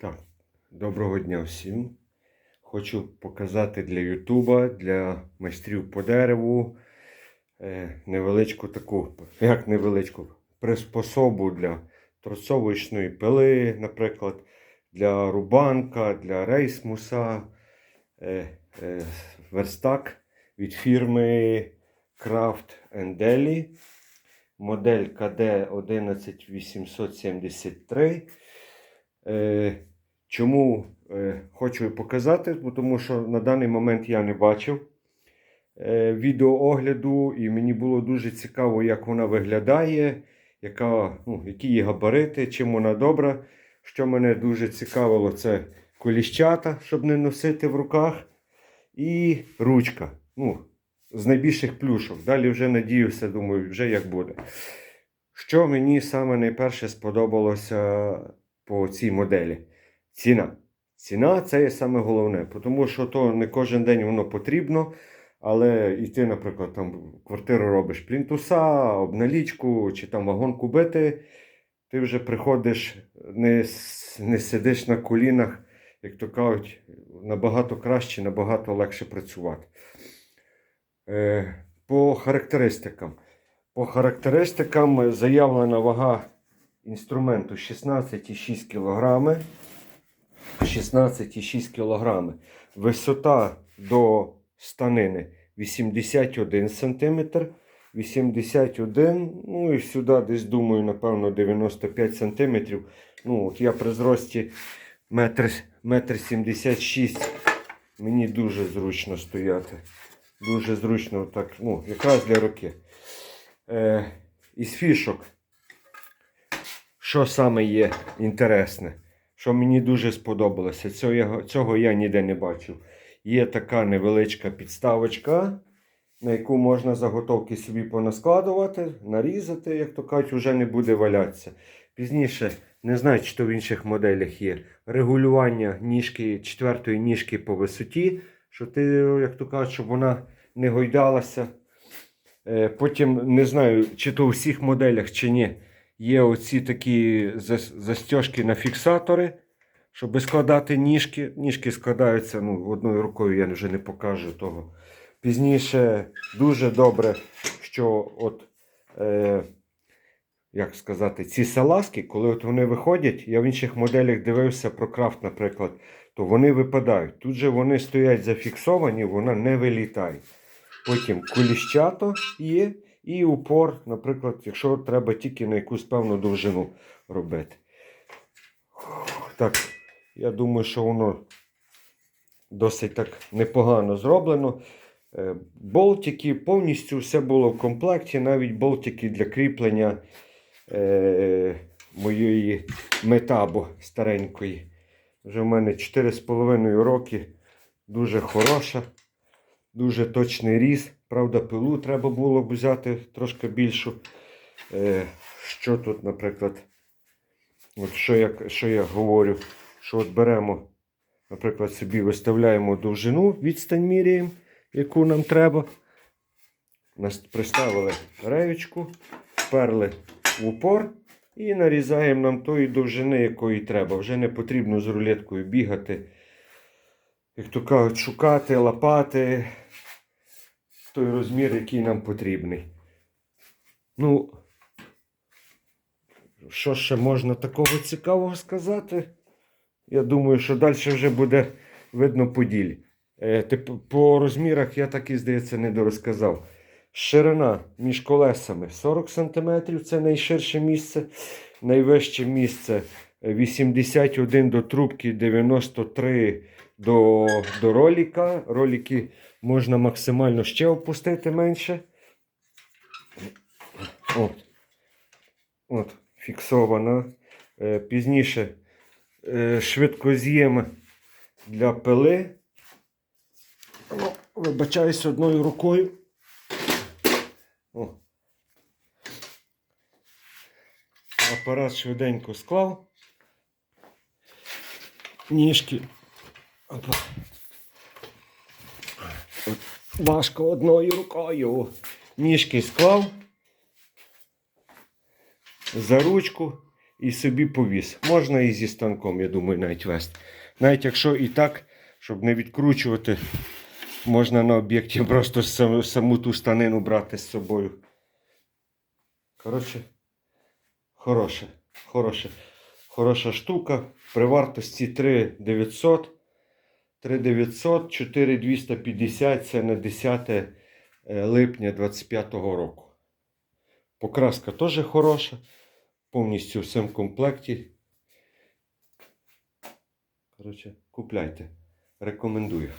Так, доброго дня всім. Хочу показати для Ютуба, для майстрів по дереву е, невеличку таку, як невеличку, приспособу для торцовочної пили, наприклад, для рубанка, для рейсмуса, е, е, верстак від фірми Craft Deli, модель KD 11873. Чому е, хочу показати? Тому що на даний момент я не бачив е, відеоогляду, і мені було дуже цікаво, як вона виглядає, яка, ну, які її габарити, чим вона добра. Що мене дуже цікавило, це коліщата, щоб не носити в руках, і ручка. Ну, з найбільших плюшок. Далі вже надіюся, думаю, вже як буде. Що мені саме найперше сподобалося по цій моделі? Ціна. Ціна це є саме головне, тому що то не кожен день воно потрібно. Але і ти, наприклад, там квартиру робиш плінтуса, обналічку чи там вагон кубити, ти вже приходиш, не, не сидиш на колінах, як то кажуть, набагато краще, набагато легше працювати. Е, по характеристикам. По характеристикам заявлена вага інструменту 16,6 кг. 16,6 кг. Висота до станини 81 см. 81, ну і сюди десь думаю, напевно, 95 см. Ну, от я при зрості метр, метр 76. Мені дуже зручно стояти. Дуже зручно так, ну, якраз для руки. Е, із фішок. Що саме є інтересне? Що мені дуже сподобалося, цього цього я ніде не бачив. Є така невеличка підставочка, на яку можна заготовки собі понаскладувати, нарізати, як то кажуть, вже не буде валятися. Пізніше, не знаю, чи то в інших моделях є регулювання ніжки, четвертої ніжки по висоті, що ти, як то кажуть, щоб вона не гойдалася. Е, Потім не знаю, чи то у всіх моделях, чи ні. Є оці такі зас- застіжки на фіксатори, щоб складати ніжки. Ніжки складаються ну, одною рукою, я вже не покажу того. Пізніше дуже добре, що от, е, як сказати, ці салазки, коли от вони виходять, я в інших моделях дивився про крафт, наприклад, то вони випадають. Тут же вони стоять зафіксовані, вона не вилітає. Потім куліщато є і упор, наприклад, якщо треба тільки на якусь певну довжину робити. Так, я думаю, що воно досить так непогано зроблено. Е, Болтики, повністю все було в комплекті, навіть болтики для кріплення е, моєї метабо старенької. Вже в мене 4,5 роки. Дуже хороша, дуже точний різ. Правда, пилу треба було б взяти трошки більшу. Е, що тут, наприклад, от що я, що я говорю, що от беремо, наприклад, собі виставляємо довжину, відстань міряємо, яку нам треба. Приставили реючку, вперли в упор і нарізаємо нам тої довжини, якої треба. Вже не потрібно з рулеткою бігати, як то кажуть, шукати, лапати той розмір, який нам потрібний. Ну, що ще можна такого цікавого сказати? Я думаю, що далі вже буде видно по ділі. Е, по розмірах я так і здається не дорозказав. Ширина між колесами 40 см це найширше місце. Найвище місце е, 81 до трубки, 93 до, до роліка. Роліки можна максимально ще опустити менше. От. От, фіксована. Е, Пізніше е, швидкоз'єм для пили. Вибачаюсь одною рукою. О. Апарат швиденько склав. Ніжки. Опа. Важко одною рукою. Ніжки склав. За ручку. і собі повіз. Можна і зі станком, я думаю, навіть вести. Навіть якщо і так, щоб не відкручувати, можна на об'єкті просто саму, саму ту станину брати з собою. Коротше, хороше, хороше, хороша штука. При вартості 3900. 3900, 4250 це на 10 е, липня 25 року. Покраска теж хороша. Повністю в цьому комплекті. Коротше, купляйте. Рекомендую.